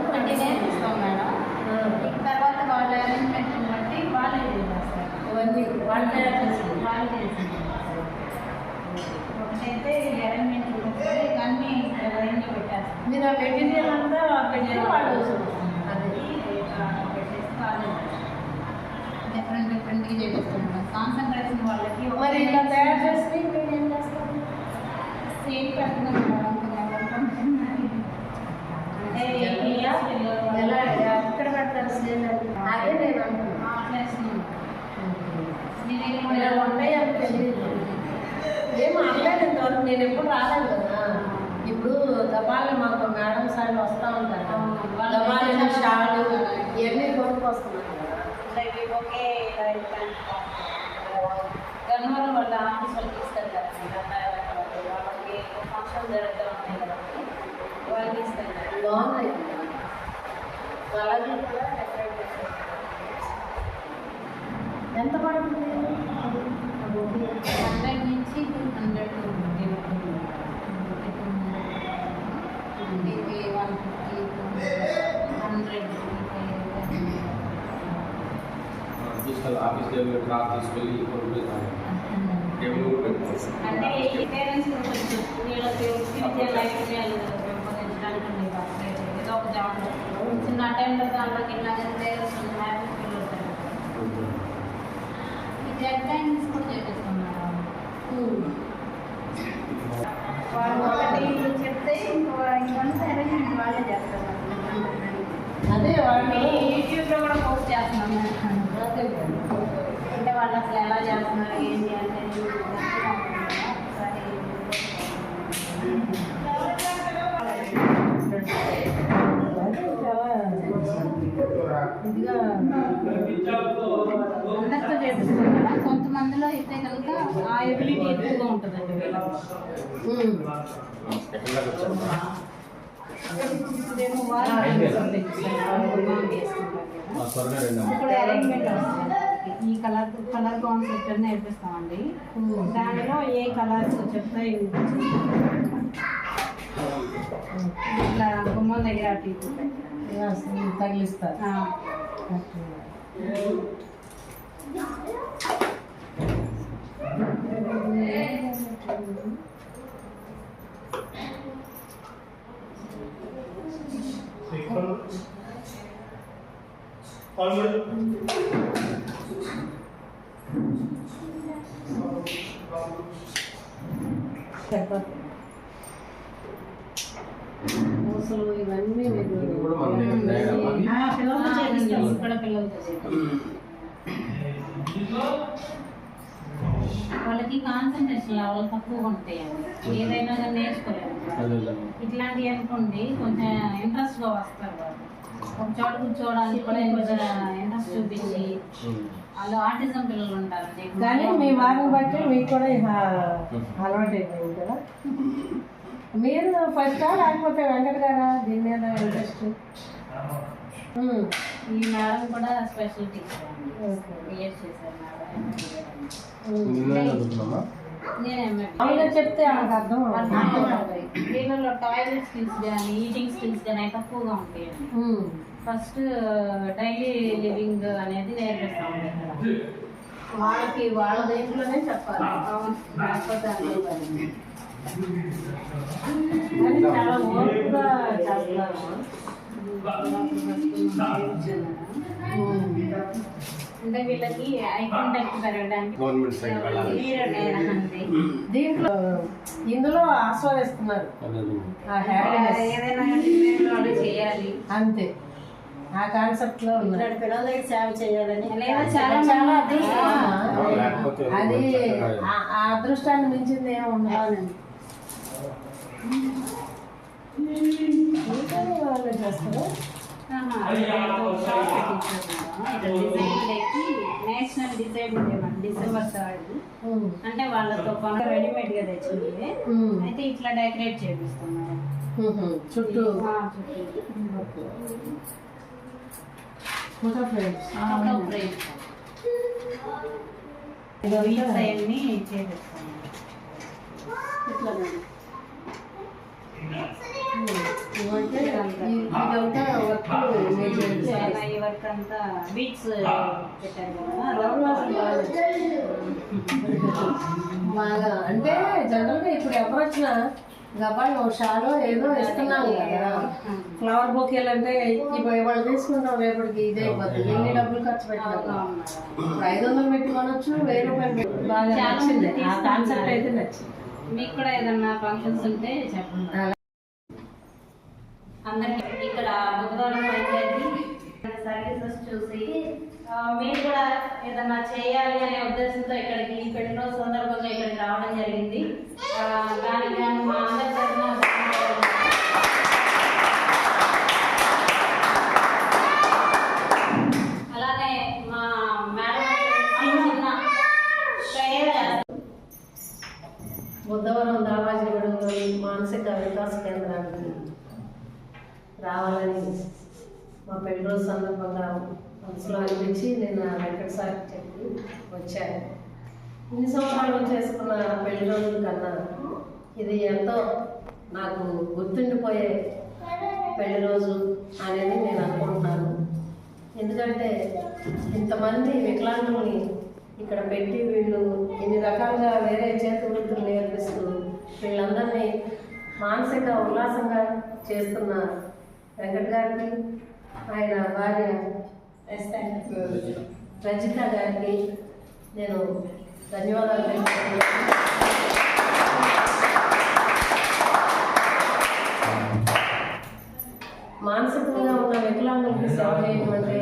ఒకటి నేర్పిస్తాం మేడం ఇక తర్వాత వాళ్ళ అరేంజ్మెంట్ బట్టి వాళ్ళే చేస్తారు ఇవన్నీ వాళ్ళు తయారు చేసి వాళ్ళు చేసింది ఒకటైతే అరేంజ్మెంట్ అన్నీ అరేంజ్ పెట్టారు మీరు ఆ మెటీరియల్ అంతా పెట్టిన వాళ్ళు అది పెట్టేసి వాళ్ళు డిఫరెంట్ డిఫరెంట్గా చేపిస్తున్నాం కాన్సన్ట్రేషన్ వాళ్ళకి మరి ఇలా తయారు చేసి మీరు ఏం చేస్తారు సేమ్ పెడుతున్నాం మేడం అంటే ఎయిట్ ఇయర్స్ ఎలా ఎక్కడ అది? నేను. ఇలా ఉంటాయి అని తెలియదు. ఏం అనలేదు ఇంతవరకు నేను ఎప్పుడు రాలేదు కదా. ఇప్పుడు దబాలు మాకు మేడం సార్లు వస్తూ ఉంటారు. దబాలు షాలు ఇవన్నీ ఒకే గన్వరం వాళ్ళ ఆఫీస్ వాళ్ళు ఇస్తారు కదా. వాళ్ళకి ఫంక్షన్ జరుగుతూ ఉన్నాయి కాబట్టి వాళ్ళు ఇస్తారు బాగున్నాయి అలాగే కూడా డెకరేట్ చేశారు. ఎంత పడుతుంది హండ్రెడ్ నుంచి హండ్రెడ్ ఇది వన్ ఫిఫ్టీ హండ్రెడ్ తీసుకెళ్ళి ఆఫీస్ టేబుల్ క్లాత్ తీసుకెళ్ళి కొనుక్కుంటాను టేబుల్ కూడా పెట్టుకోవచ్చు అంటే ఈ పేరెంట్స్ కొంచెం వీళ్ళకి విద్య నైపుణ్యాలు పెంపొందించడానికి ఉంది కాబట్టి ఏదో ఒక జాబ్ చిన్న టైంలో దాంట్లోకి వెళ్ళాలంటే హ్యాపీ ఫీల్ అవుతారు ఈ డెడ్ లైన్స్ కూడా చేపిస్తున్నారు? వాళ్ళు ఒకటి చెప్తే ఇంకో ఇంకొంత అరేంజ్మెంట్ వాళ్ళే చేస్తారు. అదే వాళ్ళు మీ యూట్యూబ్లో కూడా పోస్ట్ చేస్తున్నాం. అంటే వాళ్ళు అసలు ఎలా చేస్తున్నారు ఏంటి ఇదిగా అందరితో కొంతమందిలో అయితే కనుక ఆ ఎబిలిటీ ఎక్కువగా ఉంటుందండి అరేంజ్మెంట్ వస్తుంది. ఈ కలర్ కలర్ కాన్సెప్ట్ అని నేర్పిస్తామండి. దానిలో ఏ కలర్స్ చెప్తే ఇట్లా గుమ్మం దగ్గర తగిలిస్తారు. అసలు ఇవన్నీ వాళ్ళకి కాన్సన్ట్రేషన్ లెవెల్ తక్కువ ఉంటాయండి ఏదైనా కానీ నేర్చుకోలేము. ఇట్లాంటివి అనుకోండి కొంచెం ఇంట్రెస్ట్గా వస్తారు వాళ్ళు. ఒక చోట కూర్చోవడానికి కూడా ఇంట్రెస్ట్ చూపించి. వాళ్ళు ఆర్టిజం పిల్లలు ఉంటారండి కానీ మీ వారిని బట్టి మీకు కూడా అలవాటు అయిపోయింది కదా మీరు ఫస్ట్ లేకపోతే వెంకట గారా? దీని మీద ఇంట్రెస్ట్ ఈ మేడం కూడా స్పెషల్ టీచర్ బిఎడ్ చేశారు మామూలుగా చెప్తే ఆమెకు అర్థం. వీళ్ళలో టాయిలెట్ స్కిల్స్ కానీ ఈటింగ్ స్కిల్స్ కానీ తక్కువగా ఉంటాయండి ఉమ్. ఫస్ట్ డైలీ లివింగ్ అనేది నేర్పిస్తాం వాళ్ళకి వాళ్ళ దేంట్లోనే చెప్పాలి. చాలా ఓర్పుగా చేస్తున్నారు. అంటే వీళ్ళకి ఐ కాంటాక్ట్ పెరగడానికి గవర్నమెంట్ సైడ్ వెళ్ళాలి. మీరు నేనండి దీంట్లో ఇందులో ఆస్వాదిస్తున్నారు అదే అదే. ఆ హ్యాపీనెస్ ఏదైనా చేయాలి. అంతే. ఆ కాన్సెప్ట్లో పిల్లలకి సేవ చేయాలని చాలా చాలా అది ఆ- ఆ అదృష్టాన్ని మించింది ఏమి మిగతాది వాళ్ళు చేస్తారు? నేషనల్ డిజైబుల్ డే మన డిసెంబర్ థర్డ్. అంటే వాళ్ళతో కొన రెడీమేడ్గా తెచ్చింది. అయితే ఇట్లా డెకరేట్ ఉహు. చుట్టూ. Photo frames photo frame. Wheels అవన్నీ చేపిస్తున్నారు ఇట్లా. ఈ- వర్క్ అంతా బీట్స్ పెట్టారు. బాగా. అంటే జనరల్గా ఇప్పుడు ఎవరు వచ్చినా గబాల్ ఓ షాలో ఏదో ఇస్తున్నాం కదా. ఫ్లవర్ బొకేలు అంటే ఇప్పుడు ఇవాళ తీసుకుంటాం రేపటికి? ఇదే అయిపోతుంది ఎన్ని డబ్బులు ఖర్చు పెట్టినా ఐదు వందలు పెట్టి కొనొచ్చు వెయ్యి రూపాయలు పెట్టి బాగా నచ్చింది. ఆ కాన్సెప్ట్ అయితే నచ్చింది. మీకు కూడా ఏదన్నా ఫంక్షన్స్ ఉంటే చెప్పండి. అందరికీ ఇక్కడ బుధవారం పంచాయతీ సర్వీసెస్ చూసి మేము కూడా ఏదన్నా చేయాలి అనే ఉద్దేశంతో ఇక్కడికి పెట్టిన సందర్భంగా ఇక్కడికి రావడం జరిగింది. దానికి మా అందరి తరఫున మా మేడం బుద్ధవరం దావాజీగూడెంలోని మానసిక వికాస కేంద్రానికి రావాలని మా పెళ్ళి రోజు సందర్భంగా మనసులో అనిపించి నేను వెంకట సార్ చెప్పి వచ్చాను. ఇన్ని సంవత్సరాలు చేసుకున్న పెళ్ళి రోజుల కన్నా ఇది ఎంతో నాకు గుర్తుండిపోయే పెళ్ళి రోజు అనేది నేను అనుకుంటున్నాను. ఎందుకంటే ఇంతమంది వికలాంగుల్ని ఇక్కడ పెట్టి వీళ్ళు ఇన్ని రకాలుగా వేరే చేతి వృత్తులు నేర్పిస్తూ వీళ్ళందరినీ మానసిక ఉల్లాసంగా చేస్తున్న వెంకట్ గారికి ఆయన భార్య రజిత గారికి నేను ధన్యవాదాలు మానసికంగా ఉన్న వికలాంగులకి సేవ చేయడం అంటే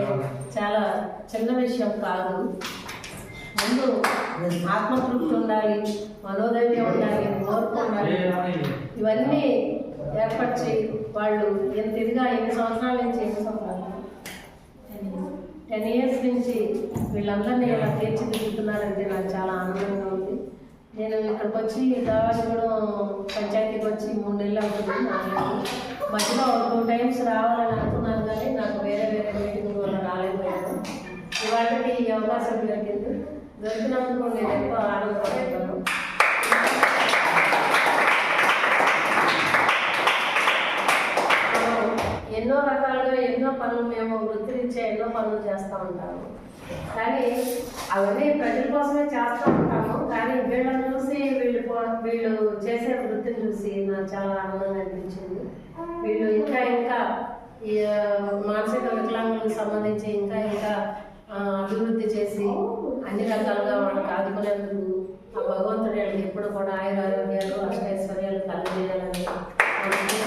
చాలా చిన్న విషయం కాదు. ముందు ఆత్మతృప్తి ఉండాలి మనోధైర్యం ఉండాలి ఓర్పు ఉండాలి ఇవన్నీ ఏర్పరిచి వాళ్ళు ఎంత ఇదిగా ఎన్ని సంవత్సరాల నుంచి ఎన్ని సంవత్సరాలు? టెన్ ఇయర్స్ నుంచి వీళ్ళందరినీ ఇలా తీర్చిదిద్దుతున్నారంటే నాకు చాలా ఆనందంగా ఉంది. నేను ఇక్కడికి వచ్చి దావాజగూడెం పంచాయతీకి వచ్చి మూడు నెలలు అవుతుంది మధ్యలో ఒక టూ టైమ్స్ రావాలని అనుకున్నాను కానీ నాకు వేరే వేరే మీటింగ్ వల్ల రాలేకపోయాను. ఇవాళకి ఈ అవకాశం దొరికింది. దొరికినందుకు నేను ఎక్కువ ఆనందపడుతున్నాను ఎన్నో రకాలుగా ఎన్నో పనులు మేము వృత్తిరీత్యా ఎన్నో పనులు చేస్తూ ఉంటాము. కానీ అవన్నీ ప్రజల కోసమే చేస్తూ ఉంటాము. కానీ వీళ్ళని చూసి వీళ్ళు పో- వీళ్ళు చేసే వృత్తిని చూసి నాకు చాలా ఆనందంగా అనిపించింది. వీళ్ళు ఇంకా ఇంకా ఈ మానసిక వికలాంగులకు సంబంధించి ఇంకా ఇంకా అభివృద్ధి చేసి అన్ని రకాలుగా వాళ్ళకి ఆదుకునేందుకు ఆ భగవంతుడు ఎప్పుడు కూడా ఆయుర ఆరోగ్యాలు అష్టైశ్వర్యాలు కలుగజేయాలని ఈరోజు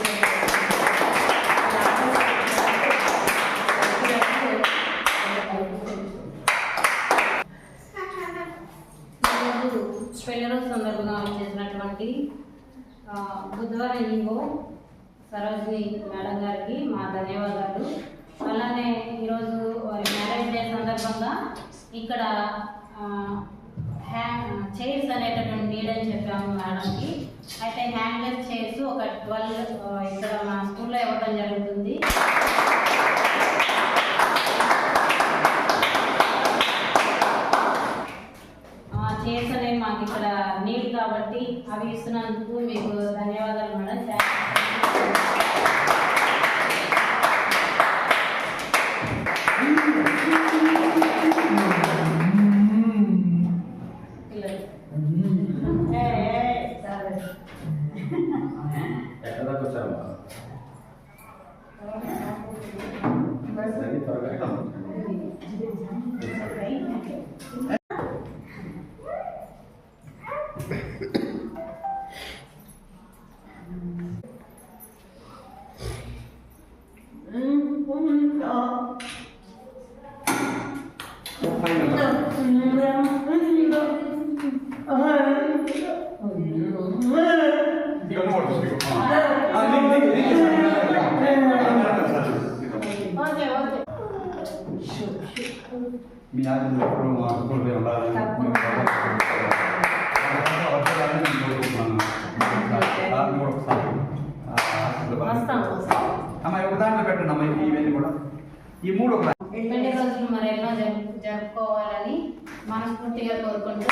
పెళ్ళి రోజు సందర్భంగా చేసినటువంటి బుధవారం ఈవో సరోజిని మేడం గారికి మా ధన్యవాదాలు. అలానే ఈరోజు వారి మ్యారేజ్ డే సందర్భంగా ఇక్కడ హ్యాంగ్ చైర్స్ అనేటటువంటి నీడ్ అని చెప్పాము మేడంకి. అయితే హ్యాంగ్లెస్ చైర్స్ ఒక ట్వెల్వ్ ఇక్కడ మా స్కూల్లో ఇవ్వడం జరుగుతుంది. మీ ఆశలు ఎప్పుడు మా ఉండాలని ఒక దాంట్లో పెట్టండి అమ్మాయి ఇవన్నీ కూడా ఈ మూడు ఒక పెళ్ళి రోజులు మరి ఎన్నో జరుపుకోవాలని మనస్ఫూర్తిగా కోరుకుంటూ